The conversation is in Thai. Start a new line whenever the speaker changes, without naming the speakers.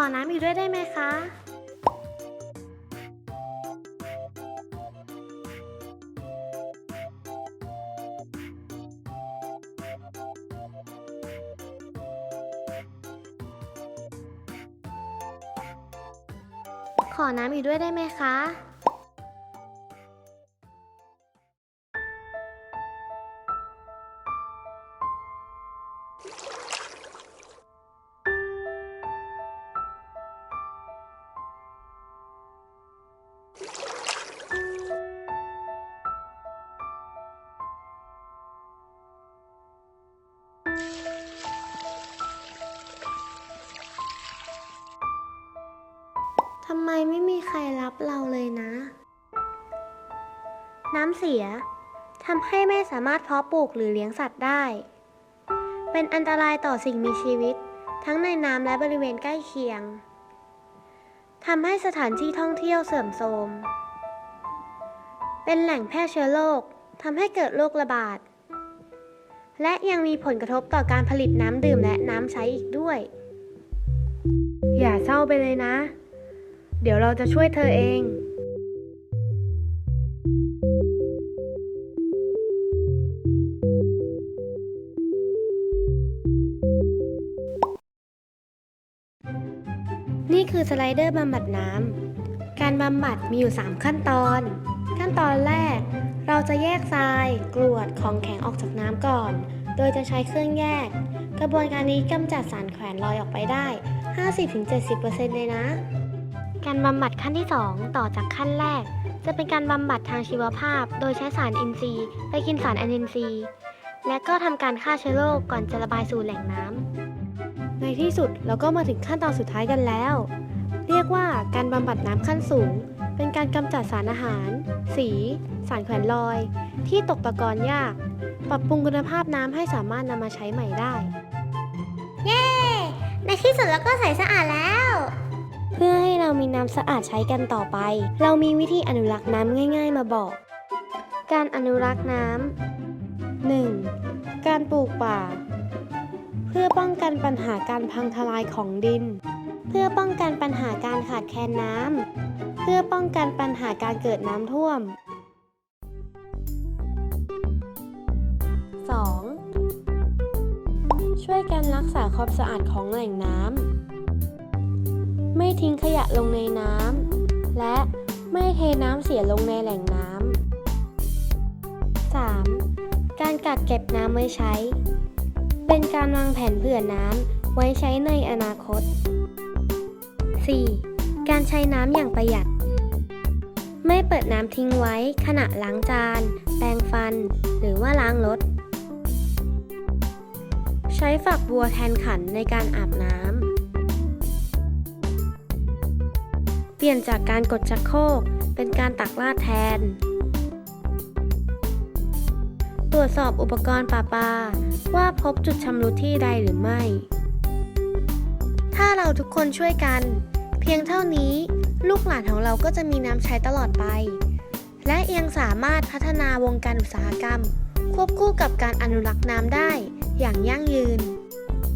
อน้ำอีกด้วยได้ไหมคะ ขอน้ำอีกด้วยได้ไหมคะ ใครรับเราเลยนะ น้ำเสียทำให้ไม่สามารถเพาะปลูกหรือเลี้ยงสัตว์ได้ เป็นอันตรายต่อสิ่งมีชีวิต ทั้งในน้ำและบริเวณใกล้เคียงทำให้สถานที่ท่องเที่ยวเสื่อมโทรม เป็นแหล่งแพร่เชื้อโรคทำให้เกิดโรคระบาด และยังมีผลกระทบต่อการผลิตน้ำดื่มและน้ำใช้อีกด้วย อย่าเศร้าไปเลยนะ เดี๋ยวเราจะช่วยเธอเอง นี่คือสไลเดอร์บำบัดน้ำ การบำบัดมีอยู่ 3 ขั้นตอน ขั้นตอนแรก เราจะแยกทราย กรวด ของแข็งออกจากน้ำก่อน โดยจะใช้เครื่องแยก กระบวนการนี้กำจัดสารแขวนลอยออกไปได้ 50-70%เลยนะ การบำบัดขั้นที่ 2 ต่อจากขั้นแรก จะเป็นการบำบัดทางชีวภาพ โดยใช้สารอินทรีย์ ไปกินสารอนินทรีย์ และก็ทำการฆ่าเชื้อโรคก่อนจะระบายสู่แหล่งน้ำในที่สุดเราก็มาถึงขั้นตอนสุดท้ายกันแล้ว เรียกว่าการบำบัดน้ำขั้นสูง เป็นการกำจัดสารอาหาร สี สารแขวนลอย ที่ตกตะกอนยาก ปรับปรุงคุณภาพน้ำให้สามารถนำมาใช้ใหม่ได้
เย้ ในที่สุดเราก็ใสสะอาดแล้ว
เพื่อให้เรามีน้ำสะอาดใช้กันต่อไป เรามีวิธีอนุรักษ์น้ำง่าย ๆ มาบอก การอนุรักษ์น้ำ 1. การปลูกป่า เพื่อป้องกันปัญหาการพังทลายของดิน เพื่อป้องกันปัญหาการขาดแคลนน้ำ เพื่อป้องกันปัญหาการเกิดน้ำท่วม 2. ช่วยกันรักษาความสะอาดของแหล่งน้ำ ไม่ทิ้งขยะลงในน้ำ และไม่เทน้ำเสียลงในแหล่งน้ำ 3. การกักเก็บน้ำไว้ใช้ เป็นการวางแผนเผื่อน้ำไว้ใช้ในอนาคต 4. การใช้น้ำอย่างประหยัด ไม่เปิดน้ำทิ้งไว้ขณะล้างจาน แปรงฟัน หรือว่าล้างรถ ใช้ฝักบัวแทนขันในการอาบน้ำ เปลี่ยนจากการกดชักโครกเป็นการตักราดแทน ตรวจสอบอุปกรณ์ประปาว่าพบจุดชำรุดที่ใดหรือไม่ ถ้าเราทุกคนช่วยกัน เพียงเท่านี้ลูกหลานของเราก็จะมีน้ำใช้ตลอดไป และยังสามารถพัฒนาวงการอุตสาหกรรม ควบคู่กับการอนุรักษ์น้ำได้อย่างยั่งยืน